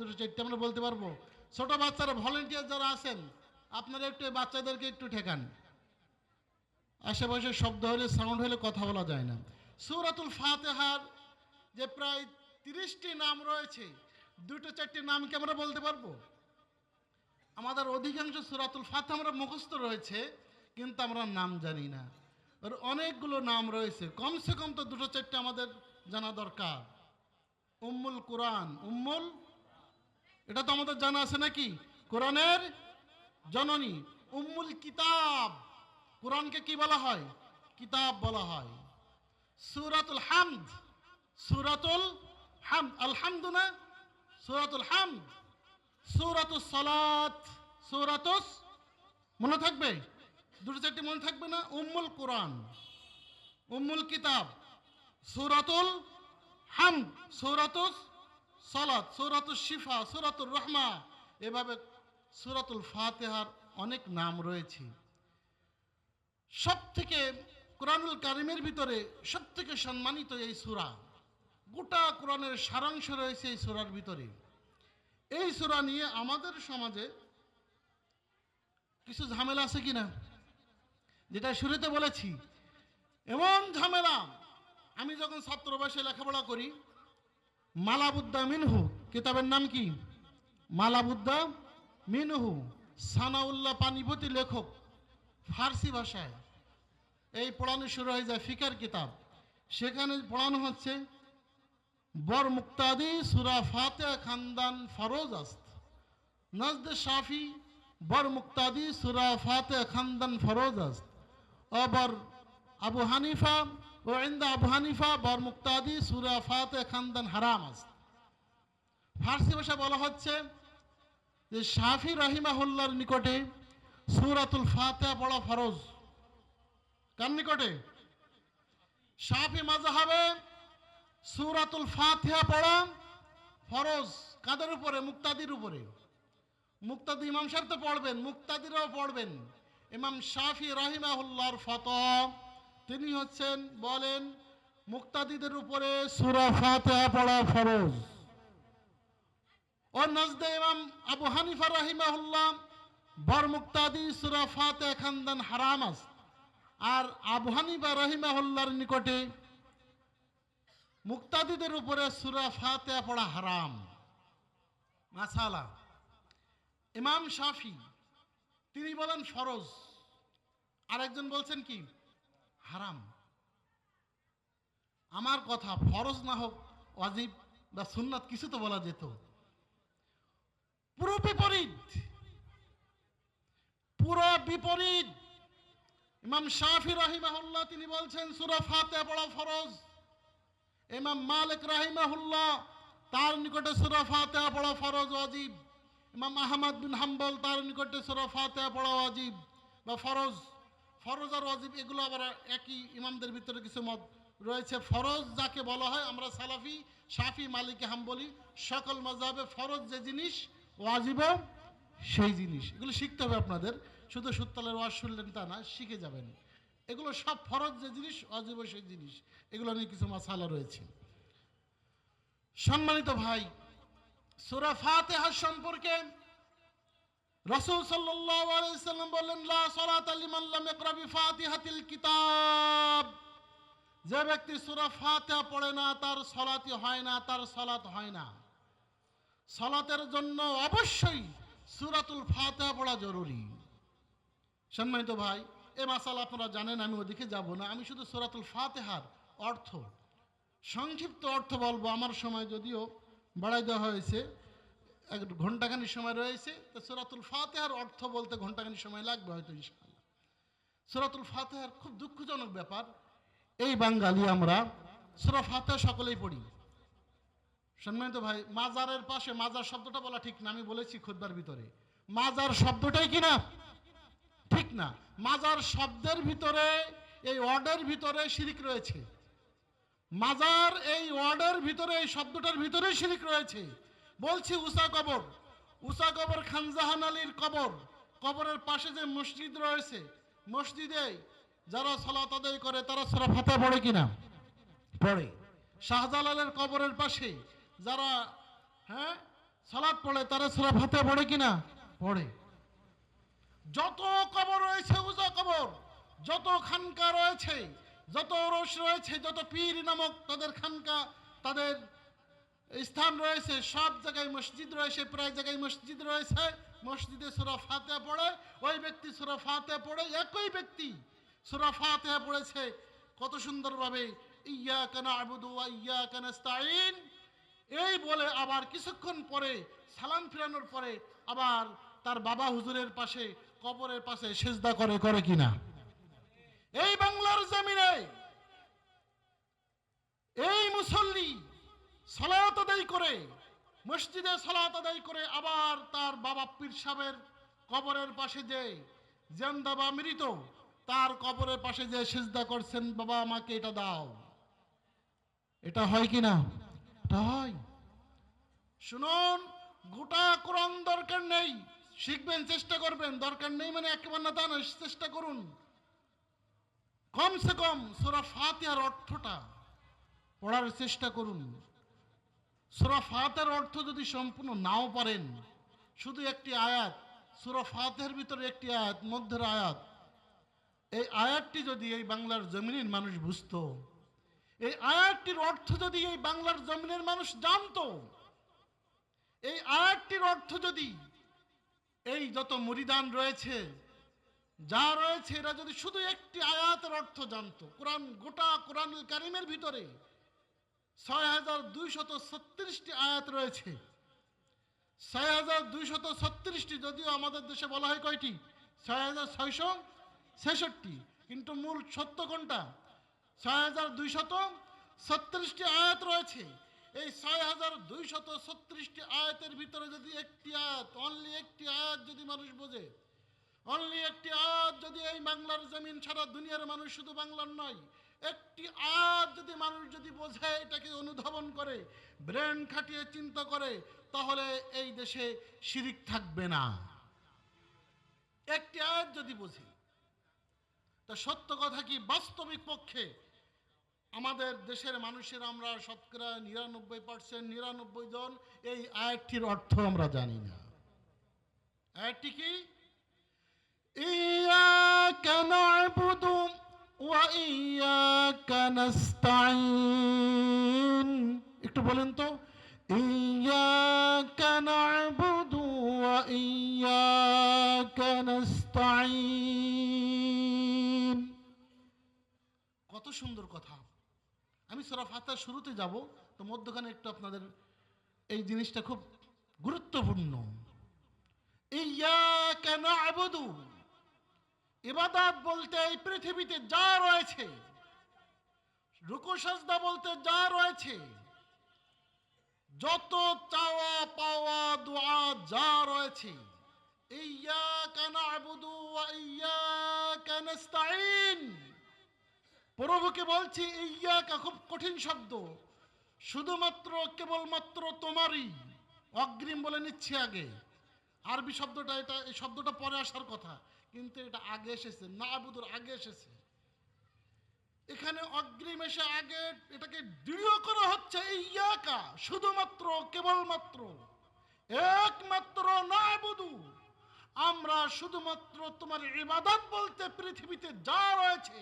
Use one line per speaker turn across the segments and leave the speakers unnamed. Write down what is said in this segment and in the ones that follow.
দুটো চারটে আমরা বলতে পারব। ছোট বাচ্চারা ভলেন্টিয়ার যারা আছেন, আপনারা একটু বাচ্চাদেরকে একটু ঠেকান। আশেপাশে শব্দ হলে সাউন্ড হলে কথা বলা যায় না। সূরাতুল ফাতেহার যে প্রায় তিরিশটি নাম রয়েছে, দুটো চারটি আমরা বলতে পারব। আমাদের অধিকাংশ সুরাতুল ফাতে আমরা মুখস্থ রয়েছে, কিন্তু আমরা নাম জানি না। ওর অনেকগুলো নাম রয়েছে। কমসে কম তো দুটো চারটে আমাদের জানা দরকার। উম্মুল কোরআন, উম্মুল এটা তো আমাদের জানা আছে নাকি? কোরআনের জননী, উম্মুল কিতাব। কোরআনকে কি বলা হয়? কিতাব বলা হয়। সুরাতুল হামদ। সুরাতুল হামদ আলহামদু না? সুরাতুল হামদ। সুরাতুস সালাত। সুরাতুস মনে থাকবে? দুটো চারটি মনে থাকবে না? উম্মুল কোরআন। উম্মুল কিতাব। সুরাতুল হামদ। সুরাতুস সালাত সুরাতুস শিফা, সুরাতুর রহমা, এভাবে সুরাতুল ফাতেহার অনেক নাম রয়েছে। সব থেকে কোরআনুল কারিমের ভিতরে সব থেকে সম্মানিত এই সূরা, গোটা কোরআনের সারাংশ রয়েছে এই সূরার ভিতরে। এই সূরা নিয়ে আমাদের সমাজে কিছু ঝামেলা আছে কিনা? যেটা শুরুতে বলেছি, এমন ঝামেলা, আমি যখন ছাত্র বয়সে লেখাপড়া করি মালাবুদ্দা মিনহু, কিতাবের নাম কি? মালাবুদ্দা মিনহু, সানাউল্লাহ পানিপতি লেখক, ফার্সি ভাষায়। এই পড়ানো শুরু হয়ে যায় ফিকার কিতাব। সেখানে পড়ানো হচ্ছে, বর মুক্তাদি সুরা ফাতে খানদান ফরোজ আস্ত। নজদ শাফি, বর মুক্তাদি সুরা ফাতে খানদান ফরোজ আস্ত। অবর আবু হানিফা ও ইন্দা আবু হানিফা, বর মুক্তাদি, সুরা ফাতে খানদান হারাম আস্ত ফার্সি ভাষা বলা হচ্ছে যে শাফি রাহিমাহুল্লার নিকটে সুরাতুল ফাতেহা পড়া ফরজ। কার নিকটে? শাফি মাযহাবে সুরাতুল ফাতিহা পড়া ফরজ। কাদের উপরে? মুক্তাদির উপরে। মুক্তাদি ইমাম সাহেব তো পড়বেন, মুক্তাদিরাও পড়বেন। ইমাম শাফি রাহিমাহুল্লাহর ফতোয়া। তিনি হচ্ছেন, বলেন, মুক্তাদিদের উপরে সুরা ফাতিহা পড়া ফরজ। ও নজদে ইমাম আবু হানিফা রাহিমাহুল্লাহ, বর মুক্তাদি সুরা ফাতিহা খানদান হারাম আছে। আর আবু হানিফা রাহিমাহুল্লাহর নিকটে মুক্তাদিদের উপরে সুরা ফাতে পড়া হারাম। মাসালা, ইমাম শাফি, তিনি বলেন ফরজ। আরেকজন বলছেন কি? হারাম। আমার কথা ফরজ না হোক, ওয়াজিব বা সুন্নাত কিছু তো বলা যেত। পুরো বিপরীত। পুরো বিপরীত। ইমাম শাফি রাহিমাহুল্লাহ তিনি বলছেন, সুরা ফাতে পড়া ফরজ। ইমাম মালিক রাহিমাহুল্লাহ তার নিকটে সুরা ফাতিহা পড়া ফরজ, ওয়াজিব। ইমাম আহমদ বিন হাম্বল তার নিকটে সুরা ফাতিহা পড়া ওয়াজিব বা ফরজ। ফরজ আর ওয়াজিব, এগুলো আবার একই ইমামদের ভিতরে কিছু মত রয়েছে। ফরজ যাকে বলা হয়, আমরা সালাফি, শাফি, মালিকে, হাম্বলি, সকল মজাবে ফরজ যে জিনিস, ওয়াজিবও সেই জিনিস। এগুলো শিখতে হবে আপনাদের। শুধু সুত্তালের ওয়াজ শুনলেন তা না, শিখে যাবেন। এগুলো সব ফরজ যে জিনিস অজীব সেই জিনিস। এগুলো নিয়ে কিছু মাসালা রয়েছে। সম্মানিত ভাই, সুরা ফাতেহা সম্পর্কে রসুল সাল্লাল্লাহু আলাইহি সাল্লাম বললেন, লা সালাতা লিমান লাম ইয়াকরা বিফাতিহাতিল কিতাব। যে ব্যক্তি সূরা ফাতিহা পড়ে না, তার সালাতি হয় না, তার সালাত হয় না। সালাতের জন্য অবশ্যই সূরাতুল ফাতিহা পড়া জরুরি। সম্মানিত ভাই, এ মাসাল আপনারা জানেন, আমি ওদিকে যাব না। আমি শুধু সূরাতুল ফাতিহার অর্থ, সংক্ষিপ্ত অর্থ বলব। আমার সময় যদিও বাড়াই দেওয়া হয়েছে। এক ঘন্টাখানি সময় রয়েছে, তো সুরাতুল ফাতেহার অর্থ বলতে ঘন্টাখানি সময় লাগবে হয়তো, ইনশাআল্লাহ। সুরাতুল ফাতেহার খুব দুঃখজনক ব্যাপার, এই বাঙালি আমরা সুরা ফাতেহা সকলেই পড়ি। সম্মানিত ভাই, মাজারের পাশে, মাজার শব্দটা বলা ঠিক না, আমি বলেছি খুদ্বার ভিতরে। মাজার শব্দটাই কি না? ঠিক না। মাজার শব্দের ভিতরে, এই ওয়ার্ডের ভিতরে শিরিক রয়েছে। মাজার এই ওয়ার্ডের ভিতরে, এই শব্দটার ভিতরে শিরিক রয়েছে। বলছি উষা কবর। উষা কবর খানজাহান আলীর কবর। কবরের পাশে যে মসজিদ রয়েছে, মসজিদে যারা সালাত আদায় করে, তারা সরা ফাতা পড়ে কিনা? পড়ে। শাহজালালের কবরের পাশে যারা হ্যাঁ সালাদ পড়ে, তারা সুরা ফাতে পড়ে কিনা? পড়ে। যত কবর রয়েছে উজা কবর, যত খানকা রয়েছে, যত রস রয়েছে, যত পীর নামক তাদের খানকা, তাদের স্থান রয়েছে, সব জায়গায় মসজিদ রয়েছে, প্রায় জায়গায় মসজিদ রয়েছে। মসজিদে সুরা ফাতে পড়ে, ওই ব্যক্তি সুরা ফাতে পড়ে, একই ব্যক্তি সুরা ফাতে পড়েছে। কত সুন্দরভাবে ইয়া কানা আবুদু ইয়া কানাস্তাইন এই বলে আবার কিছুক্ষণ পরে, সালাম ফিরানোর পরে আবার তার বাবা হুজুরের পাশে, কবরের পাশে সেজদা করে করে কিনা। এই বাংলার জমিনে, এই মুসল্লি সালাত আদায় করে মসজিদে সালাত আদায় করে আবার তার বাবা পীর সাহেবের কবরের পাশে যে জেন্দা বা মৃত তার কবরের পাশে যে সেজদা করছেন বাবা আমাকে এটা দাও। এটা হয় কি না? এটা হয়। শুনুন গোটা কোরআন দরকার নেই। শিখবেন চেষ্টা করবেন। দরকার নেই মানে একেবারে না তা নয়, চেষ্টা করুন। কমসে কম সোরা ফাতিহার অর্থটা পড়ার চেষ্টা করুন। সোরা ফাতের অর্থ যদি সম্পূর্ণ নাও পারেন, শুধু একটি আয়াত, সোরা ফাতের ভিতরে একটি আয়াত, মধ্যের আয়াত। এই আয়াতটি যদি এই বাংলার জমিনের মানুষ বুঝতো, এই আয়াতটির অর্থ যদি এই বাংলার জমিনের মানুষ জানতো, এই আয়াতটির অর্থ যদি এই যত মুরিদান রয়েছে, যা রয়েছে, এরা যদি শুধু একটি আয়াতের অর্থ জানতো, কোরআন গোটা কোরআনুল কারিমের ভিতরে ছয় হাজার আয়াত রয়েছে। ছয় যদিও আমাদের দেশে বলা হয় কয়টি? ছয় হাজার ছয়শো ছেষট্টি, কিন্তু মূল সত্য কোনটা? ছয় আয়াত রয়েছে। এই ছয় হাজার দুইশত আয়াতের ভিতরে যদি একটি আয়াত অনলি একটি আয়াত যদি মানুষ বোঝে অনলি একটি আয়াত যদি এই বাংলার জমিন সারা দুনিয়ার মানুষ শুধু বাংলার নয় একটি আজ যদি মানুষ যদি বোঝে, এটাকে অনুধাবন করে, ব্রেন খাটিয়ে চিন্তা করে, তাহলে এই দেশে শিরিক থাকবে না। একটি আয়াত যদি বুঝি, তা সত্য কথা কি? বাস্তবিক পক্ষে আমাদের দেশের মানুষের আমরা শতকরা নিরানব্বই পার্সেন্ট নিরানব্বই জন এই আয়াতটির অর্থ আমরা জানি না। আয়াতটি কি? ইয়া কেন একটু বলেন তো إياك نعبد وإياك نستعين কত সুন্দর কথা আমি সরা ফাতার শুরুতে যাব তো মধ্যখানে একটু আপনাদের এই জিনিসটা খুব গুরুত্বপূর্ণ ইয়াক না'বুদু ইবাদত বলতে এই পৃথিবীতে যা রয়েছে রুকু সাজদা বলতে যা রয়েছে, যত চাওয়া পাওয়া, দোয়া যা রয়েছে ইয়াকা না'বুদু ওয়া ইয়াকা নাস্তাইন প্রভুকে বলছি ইয়াকা খুব কঠিন শব্দ, শুধুমাত্র কেবলমাত্র তোমারই, অগ্রিম বলে নিচ্ছি আগে। আরবি শব্দটা এটা, এই শব্দটা পরে আসার কথা। কিন্তু এটা আগে এসেছে, না আবুদুর আগে এসেছে। এখানে অগ্রিম এসে আগে এটাকে দৃঢ় করা হচ্ছে, ইয়াকা, শুধুমাত্র, কেবলমাত্র, একমাত্র না আবুদু। আমরা শুধুমাত্র তোমার ইবাদত বলতে পৃথিবীতে যা রয়েছে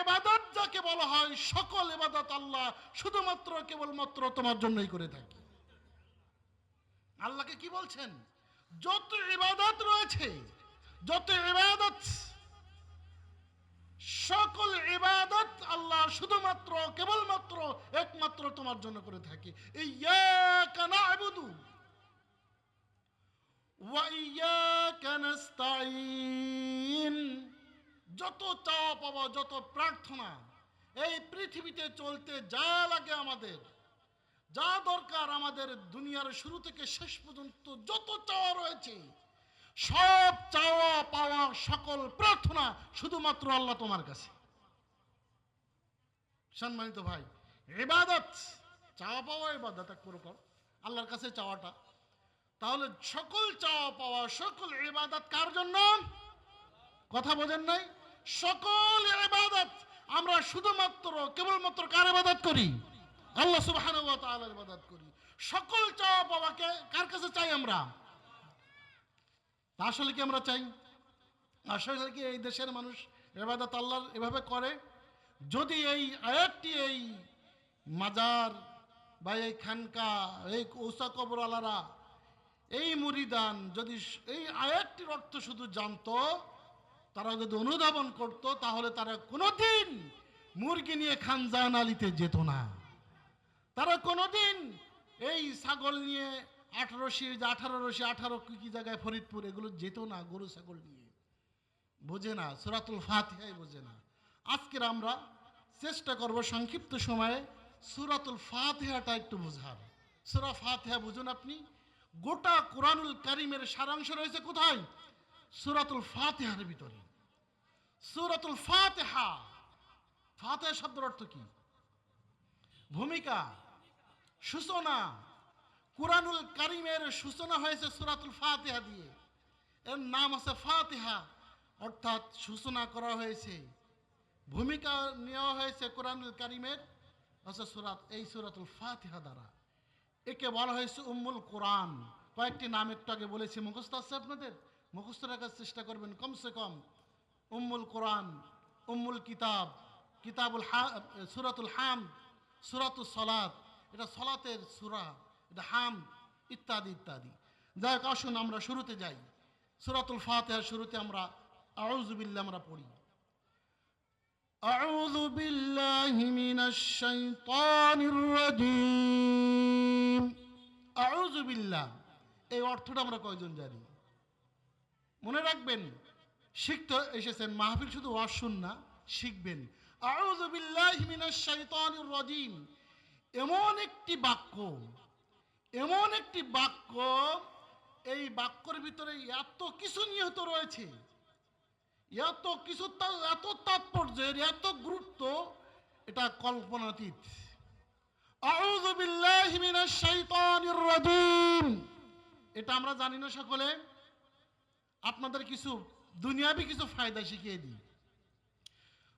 এবাদত যাকে বলা হয়, সকল এবাদত আল্লাহ শুধুমাত্র, কেবলমাত্র তোমার জন্যই করে থাকি। আল্লাহকে কি বলছেন? যত ইবাদত রয়েছে যত ইবাদত, সকল ইবাদত আল্লাহ শুধুমাত্র, কেবলমাত্র, একমাত্র তোমার জন্য করে থাকি। যত চাওয়া পাওয়া, যত প্রার্থনা, এই পৃথিবীতে চলতে যা লাগে আমাদের, যা দরকার আমাদের দুনিয়ার শুরু থেকে শেষ পর্যন্ত যত চাওয়া রয়েছে সব চাওয়া পাওয়া সকল প্রার্থনা শুধুমাত্র আল্লাহ তোমার কাছে। সম্মানিত ভাই, ইবাদত, চাওয়া পাওয়া ইবাদত এক প্রকার। আল্লাহর কাছে চাওয়াটা। তাহলে সকল চাওয়া পাওয়া, সকল ইবাদত কার জন্য? কথা বোঝেন নাই? সকল এবাদত আমরা শুধুমাত্র, কেবলমাত্র কার ইবাদত করি? আল্লাহ তাআলার ইবাদত করি। সকল চাওয়া পাওয়াকে কার কাছে চাই আমরা? আসলে কি আমরা চাই? আসলে কি এই দেশের মানুষ এবাদত আল্লাহর এভাবে করে? যদি এই আয়াতটি এই মাজার বা এই খানকা, এই ওসা কবরওয়ালারা, এই মুরিদান যদি এই আয়াতটির অর্থ শুধু জানতো, তারা যদি অনুধাবন করত, তাহলে তারা কোনোদিন মুরগি নিয়ে খানজান আলিতে যেত না। তারা কোনোদিন এই ছাগল নিয়ে আঠারোশি যে আঠারো রশি, আঠারো কি কি জায়গায়? ফরিদপুর, এগুলো যেত না, গরু ছাগল নিয়ে। বোঝে না, সুরাতুল ফাতিহাই বোঝে না। আজকের আমরা চেষ্টা করব সংক্ষিপ্ত সময়ে সুরাতুল ফাতিহাটা একটু বোঝার। সুরা ফাতিহা বুঝুন আপনি। গোটা কোরআনুল কারিমের সারাংশ রয়েছে কোথায়? সুরাতুল ফাতিহার ভিতরে। সুরাতুল ফাতিহা। ফাতিহা শব্দের অর্থ কি? ভূমিকা, সূচনা কোরআনুল কারিমের সূচনা হয়েছে সুরাতুল ফাতিহা দিয়ে। এর নাম আছে ফাতিহা, অর্থাৎ সূচনা করা হয়েছে। ভূমিকা নেওয়া হয়েছে কোরআনুল কারিমের আছে সুরাত, এই সুরাতুল ফাতিহা দ্বারা। একে বলা হয়েছে উম্মুল কোরআন। কয়েকটি নাম একটু আগে বলেছি, মুখস্থ আছে আপনাদের? মুখস্থ রাখার চেষ্টা করবেন, কমসে কম। উম্মুল কোরআন, উম্মুল কিতাব, কিতাবুল হা, সুরাতুল হাম সুরাতুল সলাত। এটা সলাতের সুরা। এটা হাম ইত্যাদি ইত্যাদি যাই হোক আসুন আমরা শুরুতে যাই সুরাতুল ফাতিহার শুরুতে আমরা আউজুবিল্লা আমরা পড়ি أعوذ بالله من الشيطان الرجيم أعوذ بالله এই অর্থটা আমরা কয়জন জানি মনে রাখবেন শিখতে এসেছেন মাহফিল শুধু ওয়াজ শুন না শিখবেন আউযু বিল্লাহি মিনাশ শাইতানির রাজিম এমন একটি বাক্য এমন একটি বাক্য, এই বাক্যের ভিতরে এত কিছু নিহত রয়েছে। এত কিছু এত তাৎপর্যের এত গুরুত্ব, এটা কল্পনাতীত। এটা আমরা জানি না সকলে। আপনাদের কিছু দুনিয়াবি কিছু ফায়দা শিখিয়ে দিই।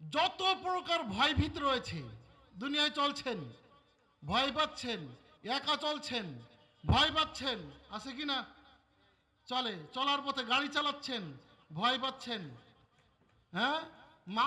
যত প্রকার ভয়ভীত রয়েছে, দুনিয়ায় চলছেন, ভয় পাচ্ছেন একা চলছেন, ভয় পাচ্ছেন, আছে কি না? চলে, চলার পথে গাড়ি চালাচ্ছেন, ভয় পাচ্ছেন। হ্যাঁ? মা